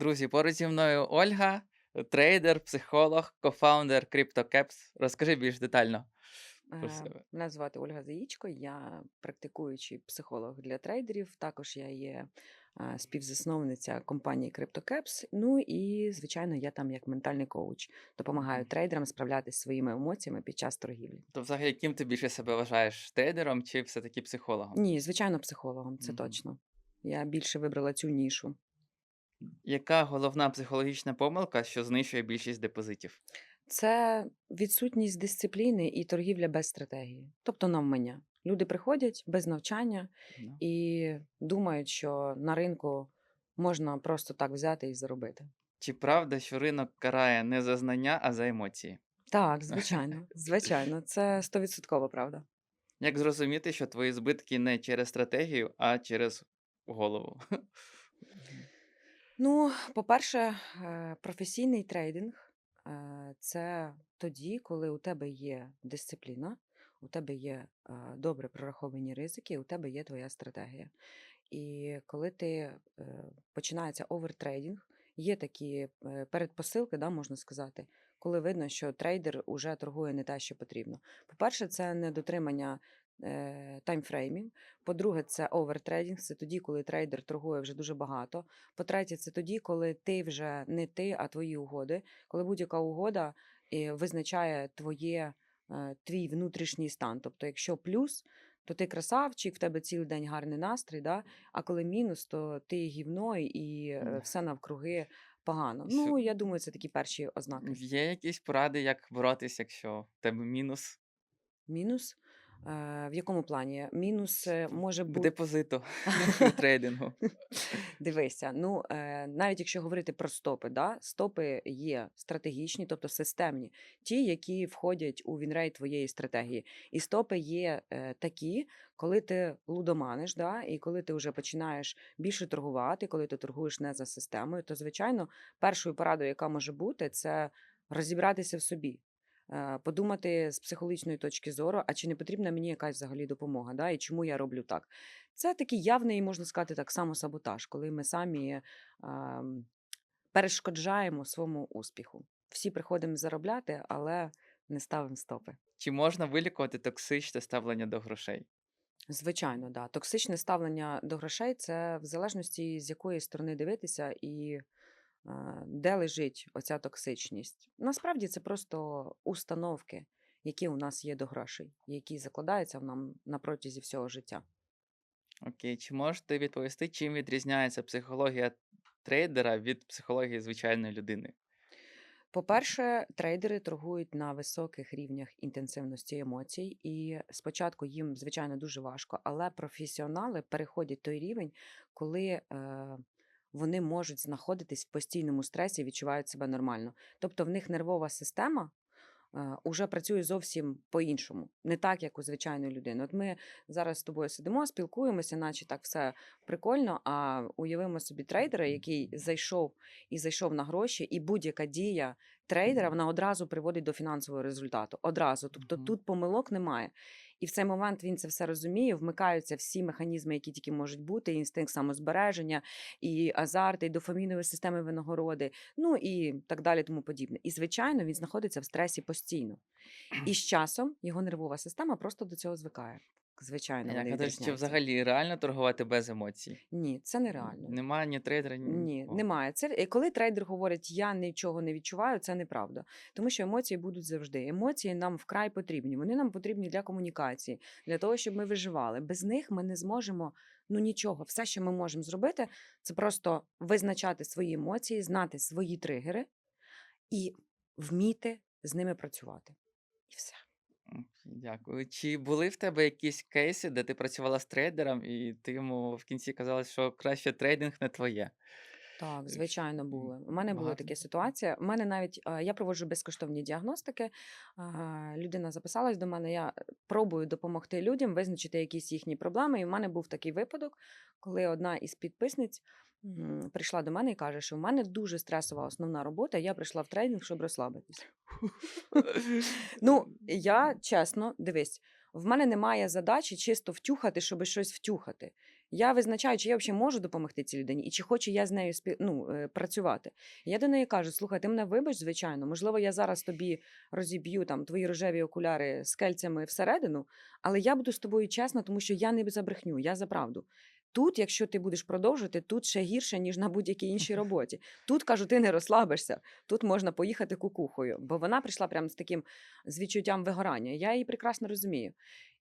Друзі, поруч зі мною Ольга, трейдер, психолог, кофаундер CryptoCaps. Розкажи більш детально про Е, себе. Мене звати Ольга Заїчко, я практикуючий психолог для трейдерів. Також я є е, співзасновниця компанії CryptoCaps. Ну і, звичайно, я там як ментальний коуч допомагаю трейдерам справлятися зі своїми емоціями під час торгівлі. То взагалі, ким ти більше себе вважаєш? Трейдером чи все-таки психологом? Ні, звичайно, психологом, це Мгм. точно. Я більше вибрала цю нішу. Яка головна психологічна помилка, що знищує більшість депозитів? Це відсутність дисципліни і торгівля без стратегії, тобто навмання. Люди приходять без навчання і думають, що на ринку можна просто так взяти і заробити. Чи правда, що ринок карає не за знання, а за емоції? Так, звичайно, звичайно, це стовідсоткова правда. Як зрозуміти, що твої збитки не через стратегію, а через голову? Ну, по-перше, е, професійний трейдинг е, це тоді, коли у тебе є дисципліна, у тебе є е, добре прораховані ризики, у тебе є твоя стратегія. І коли ти починається овертрейдинг, є такі передпосилки, да, можна сказати, коли видно, що трейдер уже торгує не те, що потрібно. По-перше, це недотримання таймфреймів. По-друге, це овертрейдинг, це тоді, коли трейдер торгує вже дуже багато. По-третє, це тоді, коли ти вже не ти, а твої угоди. Коли будь-яка угода е, визначає твоє, е, твій внутрішній стан. Тобто, якщо плюс, то ти красавчик, в тебе цілий день гарний настрій, да? а коли мінус, то ти гівно і е, все навкруги погано. Ну, я думаю, це такі перші ознаки. Є якісь поради, як боротися, якщо в тебе мінус Мінус. Е, в якому плані? Мінус е, може бути. депозиту трейдингу? Дивися, ну е, навіть якщо говорити про стопи, да, стопи є стратегічні, тобто системні, ті, які входять у вінрейт твоєї стратегії. І стопи є такі, коли ти лудоманиш, да, і коли ти вже починаєш більше торгувати, коли ти торгуєш не за системою, то звичайно першою порадою, яка може бути, це розібратися в собі. Е, Подумати з психологічної точки зору, а чи не потрібна мені якась взагалі допомога, да, і чому я роблю так. Це такий явний, можна сказати, так само саботаж, коли ми самі ем, перешкоджаємо своєму успіху. Всі приходимо заробляти, але не ставимо стопи. Чи можна вилікувати токсичне ставлення до грошей? Звичайно, да. Токсичне ставлення до грошей це в залежності з якої сторони дивитися і де лежить оця токсичність. Насправді це просто установки, які у нас є до грошей, які закладаються в нам на протязі всього життя. Окей, чи можете відповісти, чим відрізняється психологія трейдера від психології звичайної людини? По-перше, трейдери торгують на високих рівнях інтенсивності емоцій, і спочатку їм, звичайно, дуже важко, але професіонали переходять той рівень, коли е, вони можуть знаходитись в постійному стресі і відчувають себе нормально. Тобто в них нервова система. е, Уже працює зовсім по-іншому, не так, як у звичайної людини. От ми зараз з тобою сидимо, спілкуємося, наче так все прикольно. А уявимо собі трейдера, який зайшов і зайшов на гроші, і будь-яка дія трейдера вона одразу приводить до фінансового результату. Одразу. Тобто тут помилок немає. І в цей момент він це все розуміє, вмикаються всі механізми, які тільки можуть бути: і інстинкт самозбереження, і азарт, і дофамінові системи винагороди, ну і так далі, тому подібне. І звичайно, він знаходиться в стресі постійно. І з часом його нервова система просто до цього звикає. Звичайно, Я вони гадаю, що відрізняються. взагалі реально торгувати без емоцій. Ні, це нереально. Немає ні трейдера, ні. Ні, нікого. немає. Це і коли трейдер говорить, я нічого не відчуваю, це неправда. Тому що емоції будуть завжди. Емоції нам вкрай потрібні. Вони нам потрібні для комунікації, для того, щоб ми виживали. Без них ми не зможемо ну нічого. Все, що ми можемо зробити, це просто визначати свої емоції, знати свої тригери і вміти з ними працювати. Окей, Дякую. Чи були в тебе якісь кейси, де ти працювала з трейдером, і ти йому в кінці казала, що краще трейдинг не твоє? Так, Е, звичайно, м, були. У мене була багато така ситуація. У мене навіть е, я проводжу безкоштовні діагностики. а, Людина записалась до мене. Я пробую допомогти людям визначити якісь їхні проблеми. І в мене був такий випадок, коли одна із підписниць прийшла до мене і каже, що в мене дуже стресова основна робота. Я прийшла в трейдинг, щоб розслабитись. Ну, я чесно, дивись, в мене немає задачі чисто втюхати, щоб щось втюхати. Я визначаю, чи я взагалі можу допомогти цій людині, і чи хочу я з нею спі... ну, е, працювати. Я до неї кажу: слухай, ти мене вибач, звичайно, можливо, я зараз тобі розіб'ю там твої рожеві окуляри з кельцями всередину, але я буду з тобою чесна, тому що я не за брехню, я за правду. Тут, якщо ти будеш продовжувати, тут ще гірше, ніж на будь-якій іншій роботі. Тут кажу, ти не розслабишся. Тут можна поїхати кукухою, бо вона прийшла прямо з таким з відчуттям вигорання. Я її прекрасно розумію.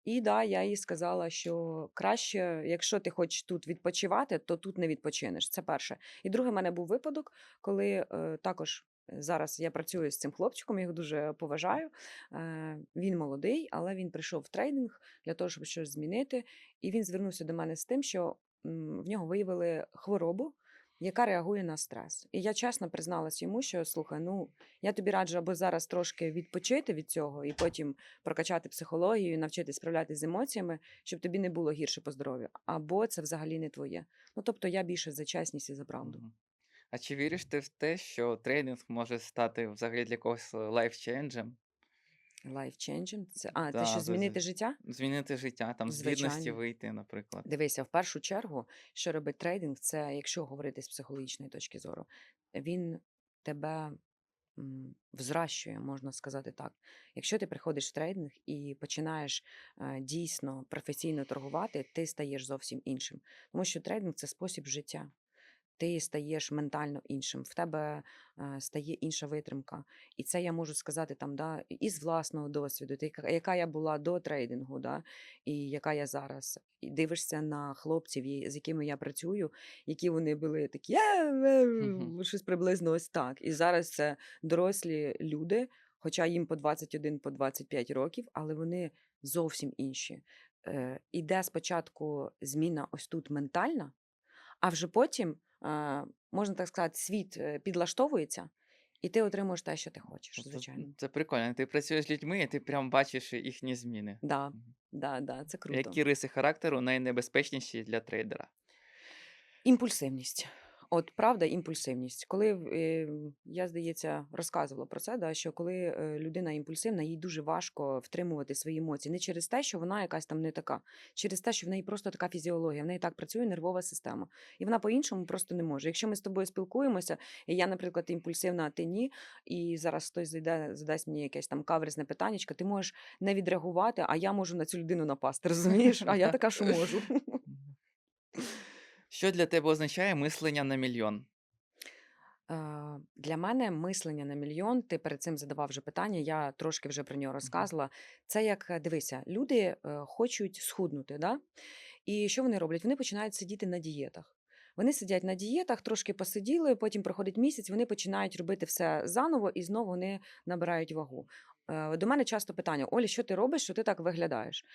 І да, я їй сказала, що краще, якщо ти хочеш тут відпочивати, то тут не відпочинеш. Це перше. І другий в мене був випадок, коли е, також. Зараз я працюю з цим хлопчиком, я його дуже поважаю. Е, Він молодий, але він прийшов в трейдинг для того, щоб щось змінити. І він звернувся до мене з тим, що в нього виявили хворобу, яка реагує на стрес. І я чесно призналась йому, що слухай, ну я тобі раджу або зараз трошки відпочити від цього, і потім прокачати психологію, навчитись справлятися з емоціями, щоб тобі не було гірше по здоров'ю, або це взагалі не твоє. Ну тобто я більше за чесність і за правду. А чи віриш ти в те, що тренінг може стати взагалі для когось лайфченджем? Life changing. Це а, Да, те, що змінити з- життя? Змінити життя, там з бідності вийти, наприклад. Дивися, в першу чергу, що робить трейдинг, це якщо говорити з психологічної точки зору, він тебе взращує, можна сказати так. Якщо ти приходиш в трейдинг і починаєш е, дійсно професійно торгувати, ти стаєш зовсім іншим. Тому що трейдинг це спосіб життя. Ти стаєш ментально іншим, в тебе е, стає інша витримка. І це я можу сказати там, да, із власного досвіду, ти, яка- я була до трейдингу, да, і яка я зараз. І дивишся на хлопців, з якими я працюю, які вони були такі, «Е, е, щось приблизно ось так. І зараз це дорослі люди, хоча їм по 21, по 25 років, але вони зовсім інші. Іде спочатку зміна ось тут ментальна, а вже потім, можна так сказати, світ е, підлаштовується, і ти отримуєш те, що ти хочеш, звичайно. Це, це прикольно. Ти працюєш з людьми, і ти прям бачиш їхні зміни. Да, да, да, це круто. Які риси характеру найнебезпечніші для трейдера? Імпульсивність. От правда, імпульсивність. Коли е, я, здається, розказувала про це, да, що коли е, людина імпульсивна, їй дуже важко втримувати свої емоції. Не через те, що вона якась там не така, через те, що в неї просто така фізіологія, в неї так працює нервова система. І вона по-іншому просто не може. Якщо ми з тобою спілкуємося, і я, наприклад, імпульсивна, а ти ні, і зараз хтось зайде, задасть мені якесь там каверзне питаннячко, ти можеш не відреагувати, а я можу на цю людину напасти. Розумієш? А я така, що можу. Що для тебе означає мислення на мільйон? Е, Для мене мислення на мільйон, ти перед цим задавав вже питання, я трошки вже про нього Мгм. розказувала. Це як е, дивися, люди е, хочуть схуднути, да? і що вони роблять? Вони починають сидіти на дієтах. Вони сидять на дієтах, трошки посиділи, потім проходить місяць, вони починають робити все заново і знову вони набирають вагу. Е, До мене часто питання: Олі, що ти робиш, що ти так виглядаєш?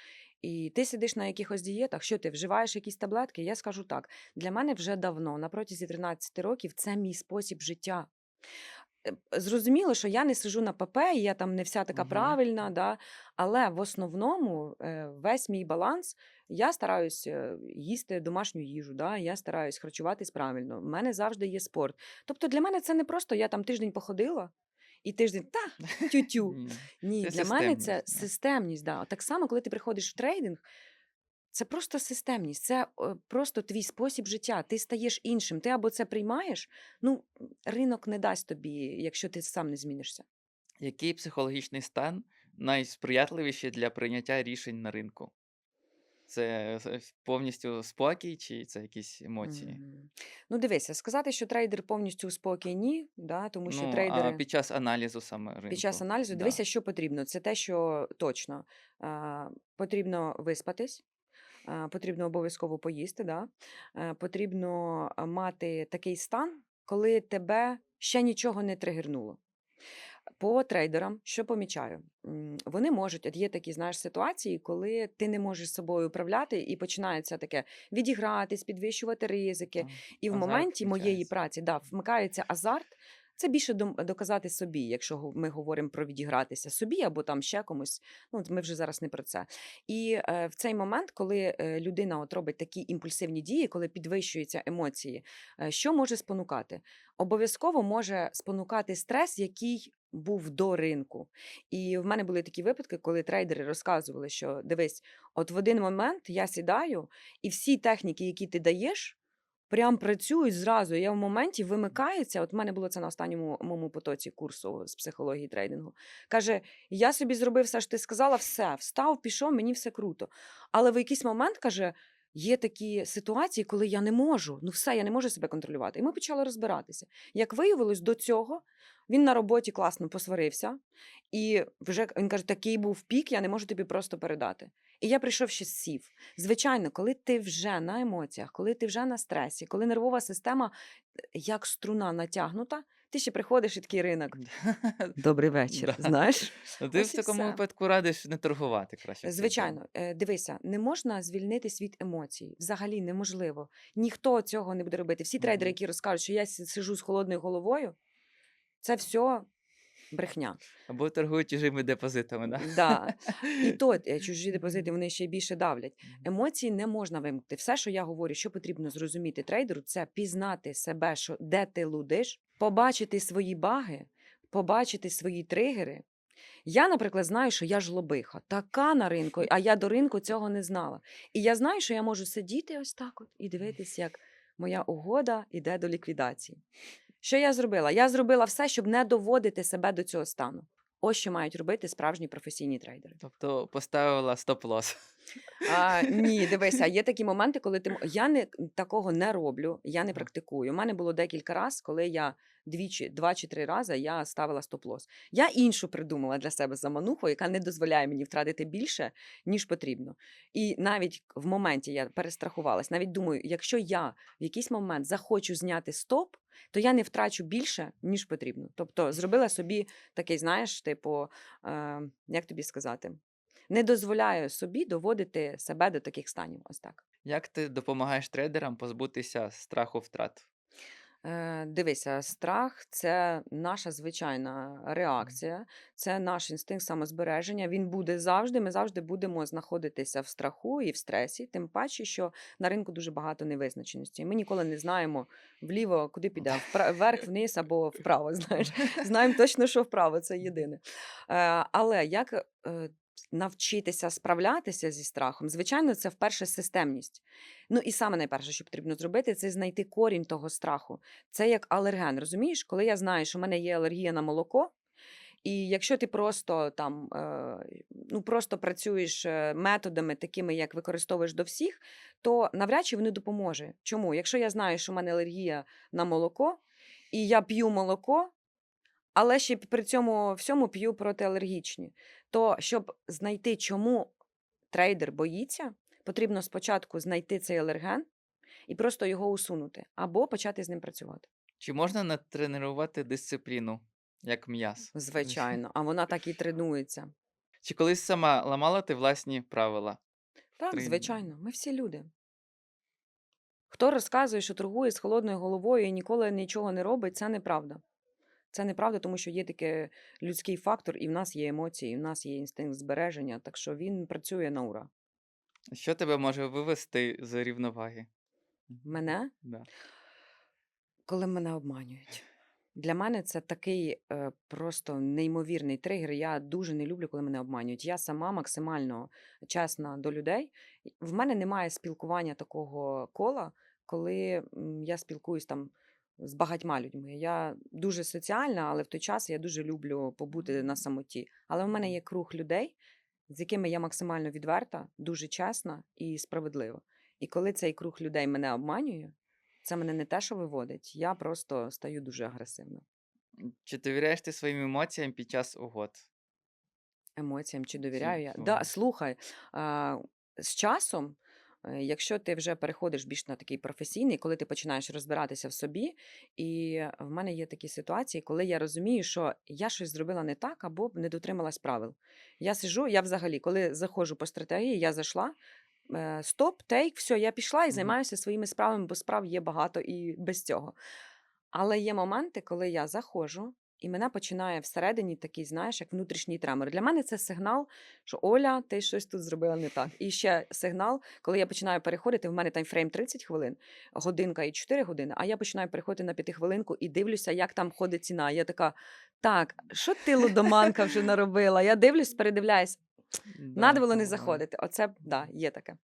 І ти сидиш на якихось дієтах, що ти вживаєш якісь таблетки? Я скажу так: для мене вже давно, на протязі 13 років, це мій спосіб життя. Е, Зрозуміло, що я не сижу на ПП, і я там не вся така Мгм. правильна, да? але в основному е, весь мій баланс я стараюсь їсти домашню їжу, да? я стараюсь харчуватись правильно. У мене завжди є спорт. Тобто для мене це не просто я там тиждень походила. І тиждень та тютю. Ні. Для мене це системність, да. Так само, коли ти приходиш в трейдинг, це просто системність, це е, просто твій спосіб життя. Ти стаєш іншим. Ти або це приймаєш, ну ринок не дасть тобі, якщо ти сам не змінишся. Який психологічний стан найсприятливіший для прийняття рішень на ринку? Це повністю спокій чи це якісь емоції? М. Ну, дивися, сказати, що трейдер повністю у спокій, ні, да, тому що Ну, а під час аналізу саме ринку. Під час аналізу Да. дивися, що потрібно. Це те, що точно. А, потрібно виспатись, потрібно обов'язково поїсти. Да? Е, потрібно мати такий стан, коли тебе ще нічого не тригернуло. По трейдерам, що помічаю, вони можуть, от є такі знаєш, ситуації, коли ти не можеш собою управляти, і починається таке відігратись, підвищувати ризики. Так, І в азарт моменті моєї праці да, вмикається азарт, Це більше доказати собі, якщо ми говоримо про відігратися собі або там ще комусь. Ну, ми вже зараз не про це. І е, в цей момент, коли е, людина от робить такі імпульсивні дії, коли підвищуються емоції, е, що може спонукати? Обов'язково може спонукати стрес, який був до ринку. І в мене були такі випадки, коли трейдери розказували, що дивись, от в один момент я сідаю, і всі техніки, які ти даєш, прям працюють зразу. Я в моменті вимикаються. От в мене було це на останньому моєму потоці курсу з психології трейдингу. Каже: я собі зробив все, що ти сказала, все, встав, пішов, мені все круто. Але в якийсь момент каже. Є такі ситуації, коли я не можу, ну все, я не можу себе контролювати. І ми почали розбиратися. Як виявилось, до цього він на роботі класно посварився, і вже він каже: такий був пік, я не можу тобі просто передати. І я прийшов ще сів. Звичайно, коли ти вже на емоціях, коли ти вже на стресі, коли нервова система е, як струна натягнута, ти ще приходиш і такий ринок. Добрий вечір. Да. Знаєш? Ну, ти в Ось і такому все. випадку радиш не торгувати краще. Звичайно, е, дивися, не можна звільнитись від емоцій. Взагалі неможливо. Ніхто цього не буде робити. Всі трейдери, які розкажуть, що я сижу з холодною головою, це все брехня. Або торгують чужими депозитами, да? Да. І то е, чужі депозити вони ще більше давлять. Емоції не можна вимкнути. Все, що я говорю, що потрібно зрозуміти трейдеру, це пізнати себе, що де ти лудиш, побачити свої баги, побачити свої тригери. Я, наприклад, знаю, що я жлобиха, така на ринку, а я до ринку цього не знала. І я знаю, що я можу сидіти ось так от і дивитись, як моя угода йде до ліквідації. Що я зробила? Я зробила все, щоб не доводити себе до цього стану. Ось що мають робити справжні професійні трейдери. Тобто поставила стоп-лос. А, ні, дивися, є такі моменти, коли ти я не такого не роблю, я не практикую. У мене було декілька разів, коли я двічі, два чи три рази я ставила стоп-лос. Я іншу придумала для себе замануху, яка не дозволяє мені втратити більше, ніж потрібно. І навіть в моменті я перестрахувалась, навіть думаю, якщо я в якийсь момент захочу зняти стоп, то я не втрачу більше, ніж потрібно. Тобто зробила собі такий, знаєш, типу, е, як тобі сказати, не дозволяю собі доводити себе до таких станів. Ось так. Як ти допомагаєш трейдерам позбутися страху втрат? Е, дивися, страх це наша звичайна реакція, це наш інстинкт самозбереження. Він буде завжди. Ми завжди будемо знаходитися в страху і в стресі. Тим паче, що на ринку дуже багато невизначеності. Ми ніколи не знаємо вліво, куди піде, вверх, вниз або вправо. Знаєш, знаємо точно, що вправо це єдине. Е, але як е, навчитися справлятися зі страхом? Звичайно, це вперше системність. Ну і саме найперше, що потрібно зробити, це знайти корінь того страху. Це як алерген. Розумієш, коли я знаю, що в мене є алергія на молоко. І якщо ти просто там е, ну просто працюєш е, методами, такими як використовуєш до всіх, то навряд чи вони допоможе. Чому? Якщо я знаю, що в мене алергія на молоко, і я п'ю молоко, але ще при цьому всьому п'ю протиалергічні, то щоб знайти, чому трейдер боїться, потрібно спочатку знайти цей алерген і просто його усунути, або почати з ним працювати. Чи можна натренувати дисципліну, як м'яз? Звичайно, а вона так і тренується. Чи колись сама ламала ти власні правила? Так, Трен- звичайно, ми всі люди. Хто розказує, що торгує з холодною головою і ніколи нічого не робить, це неправда. Це неправда, тому що є такий людський фактор, і в нас є емоції, і в нас є інстинкт збереження, так що він працює на ура. Що тебе може вивести з рівноваги? Мене, Да. коли мене обманюють. Для мене це такий е, просто неймовірний тригер. Я дуже не люблю, коли мене обманюють. Я сама максимально чесна до людей. В мене немає спілкування такого кола, коли я спілкуюсь там з багатьма людьми. Я дуже соціальна, але в той час я дуже люблю побути на самоті. Але в мене є круг людей, з якими я максимально відверта, дуже чесна і справедлива. І коли цей круг людей мене обманює, це мене не те, що виводить, я просто стаю дуже агресивна. Чи довіряєш ти своїм емоціям під час угод? Емоціям чи довіряю я? ага. Да, слухай, а, з часом, якщо ти вже переходиш більш на такий професійний, коли ти починаєш розбиратися в собі, і в мене є такі ситуації, коли я розумію, що я щось зробила не так або не дотрималась правил. Я сижу, я взагалі, коли заходжу по стратегії, я зайшла. е, Стоп, тейк, все, я пішла і займаюся своїми справами, бо справ є багато і без цього. Але є моменти, коли я заходжу, і мене починає всередині такий, знаєш, як внутрішній тремор. Для мене це сигнал, що Оля, ти щось тут зробила не так. І ще сигнал, коли я починаю переходити, в мене таймфрейм 30 хвилин, годинка і 4 години, а я починаю переходити на 5 хвилинку і дивлюся, як там ходить ціна. Я така, так, що ти лудоманка вже наробила? Я дивлюсь, передивляюсь, надо було не заходити. Оце, да, є таке.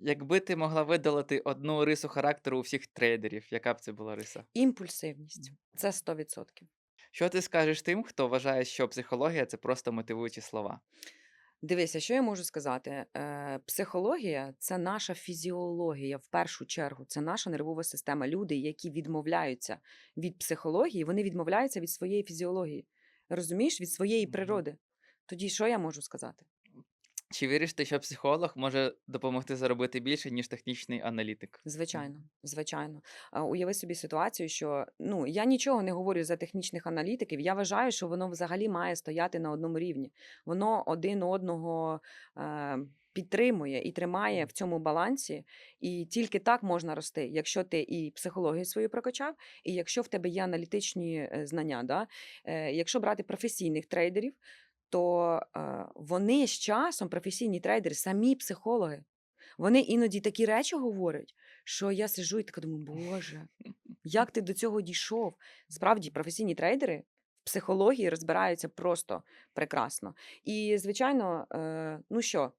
Якби ти могла видалити одну рису характеру у всіх трейдерів, яка б це була риса? Імпульсивність. Це 100%. Що ти скажеш тим, хто вважає, що психологія це просто мотивуючі слова? Дивися, що я можу сказати? Е, психологія це наша фізіологія в першу чергу. Це наша нервова система. Люди, які відмовляються від психології, вони відмовляються від своєї фізіології. Розумієш, від своєї природи. Тоді що я можу сказати? Чи віриш ти, що психолог може допомогти заробити більше, ніж технічний аналітик? Звичайно, звичайно. Уяви собі ситуацію, що ну я нічого не говорю за технічних аналітиків. Я вважаю, що воно взагалі має стояти на одному рівні. Воно один одного е, підтримує і тримає в цьому балансі. І тільки так можна рости, якщо ти і психологію свою прокачав, і якщо в тебе є аналітичні е, знання. Да? Е, якщо брати професійних трейдерів, то е, вони з часом, професійні трейдери, самі психологи. Вони іноді такі речі говорять, що я сижу і така думаю, Боже, як ти до цього дійшов? Справді, професійні трейдери в психології розбираються просто прекрасно. І, звичайно, е, ну що,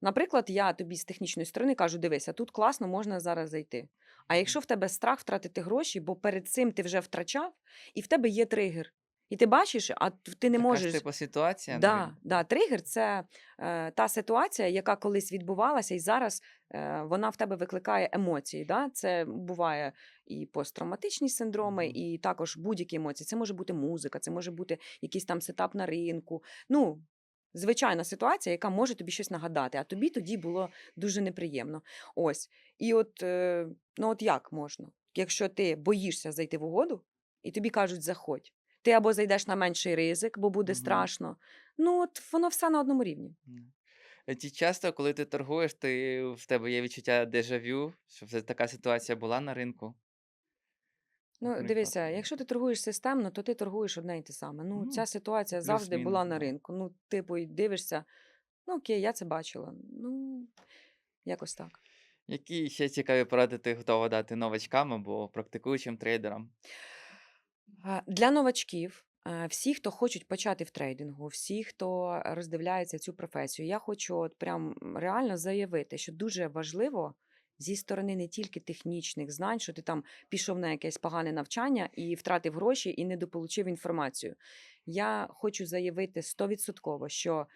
наприклад, я тобі з технічної сторони кажу: дивися, тут класно можна зараз зайти. А якщо в тебе страх втратити гроші, бо перед цим ти вже втрачав, і в тебе є тригер. І ти бачиш, а ти не Така можеш. ж типу ситуація Да, да, тригер це е, та ситуація, яка колись відбувалася, і зараз е, вона в тебе викликає емоції. Да? Це буває і посттравматичні синдроми, Мгм. і також будь-які емоції. Це може бути музика, це може бути якийсь там сетап на ринку. Ну, звичайна ситуація, яка може тобі щось нагадати, а тобі тоді було дуже неприємно. Ось. І от, е, ну от як можна? Якщо ти боїшся зайти в угоду, і тобі кажуть, заходь. Ти або зайдеш на менший ризик, бо буде Мгм. страшно. Ну, от воно все на одному рівні. Е, Чи часто, коли ти торгуєш, ти, в тебе є відчуття дежавю, що вже така ситуація була на ринку? Ну, Наприклад. дивися, якщо ти торгуєш системно, то ти торгуєш одне і те саме. Ну, Ну, ця ситуація завжди була плюс-мінус, на ринку. Ну, типу, дивишся, ну окей, я це бачила. Ну, якось так. Які ще цікаві поради ти готова дати новачкам або практикуючим трейдерам? Для новачків, всі, хто хочуть почати в трейдингу, всі, хто роздивляється цю професію, я хочу от прям реально заявити, що дуже важливо зі сторони не тільки технічних знань, що ти там пішов на якесь погане навчання і втратив гроші і недополучив інформацію. Я хочу заявити стовідсотково, що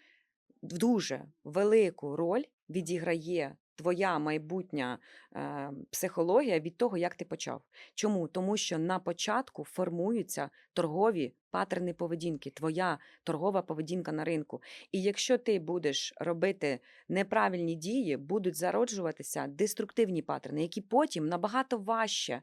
дуже велику роль відіграє твоя майбутня е, психологія від того, як ти почав. Чому? Тому що на початку формуються торгові паттерни поведінки, твоя торгова поведінка на ринку. І якщо ти будеш робити неправильні дії, будуть зароджуватися деструктивні паттерни, які потім набагато важче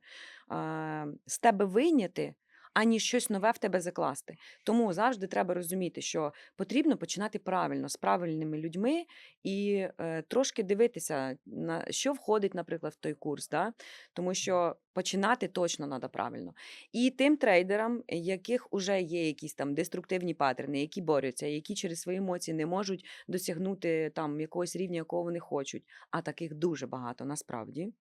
е, з тебе вийняти. Ані щось нове в тебе закласти. Тому завжди треба розуміти, що потрібно починати правильно з правильними людьми і е, трошки дивитися, на що входить, наприклад, в той курс. Да? Тому що починати точно треба правильно. І тим трейдерам, яких вже є якісь там деструктивні паттерни, які борються, які через свої емоції не можуть досягнути там якогось рівня, якого вони хочуть. А таких дуже багато насправді.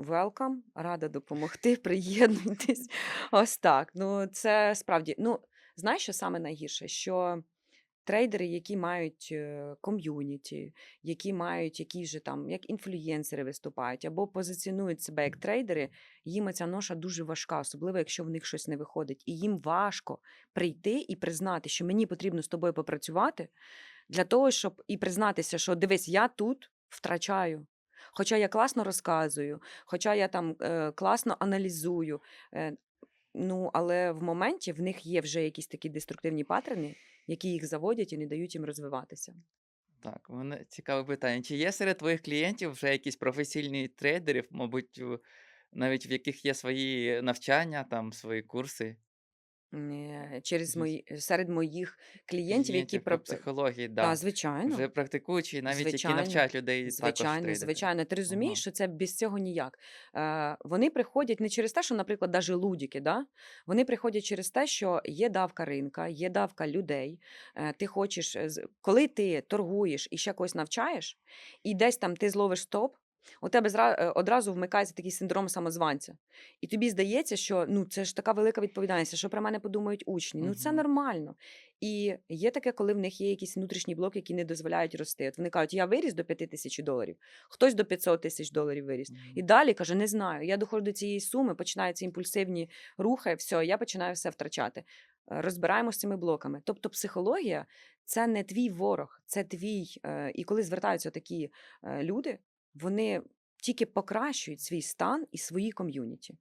Welcome, рада допомогти, приєднуйтесь. Ось так. Ну, це справді. Ну, знаєш, що саме найгірше? Що трейдери, які мають е, ком'юніті, які мають якісь же там, як інфлюєнсери виступають, або позиціонують себе як трейдери, їм ця ноша дуже важка, особливо якщо в них щось не виходить. І їм важко прийти і признати, що мені потрібно з тобою попрацювати для того, щоб і признатися, що дивись, я тут втрачаю. Хоча я класно розказую, хоча я там е, класно аналізую. Е, ну, але в моменті в них є вже якісь такі деструктивні паттерни, які їх заводять і не дають їм розвиватися. Так, мене цікаве питання. Чи є серед твоїх клієнтів вже якісь професійні трейдери, мабуть, навіть в яких є свої навчання, там свої курси? Е, через мої серед моїх клієнтів, які про психології, Та, да. звичайно. Вже практикуючі, навіть які навчають людей Звичайно, трейдити. звичайно. Ти розумієш, Ага. що це без цього ніяк. Е, вони приходять не через те, що, наприклад, даже лудіки, да? вони приходять через те, що є давка ринка, є давка людей. Е, ти хочеш, коли ти торгуєш і ще когось навчаєш, і десь там ти зловиш стоп, у тебе е, одразу вмикається такий синдром самозванця. І тобі здається, що ну це ж така велика відповідальність, що про мене подумають учні. Ну це нормально. І є таке, коли в них є якісь внутрішні блоки, які не дозволяють рости. От вони кажуть, я виріс до 5 тисяч доларів, хтось до 500 тисяч доларів виріс. І далі каже, не знаю. Я доходжу до цієї суми, починаються імпульсивні рухи, все, я починаю все втрачати. Е, Розбираємо з цими блоками. Тобто, психологія це не твій ворог, це твій. е, І коли звертаються такі люди, вони тільки покращують свій стан і свої ком'юніті.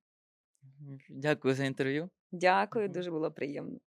Дякую за інтерв'ю. Дякую, дуже було приємно.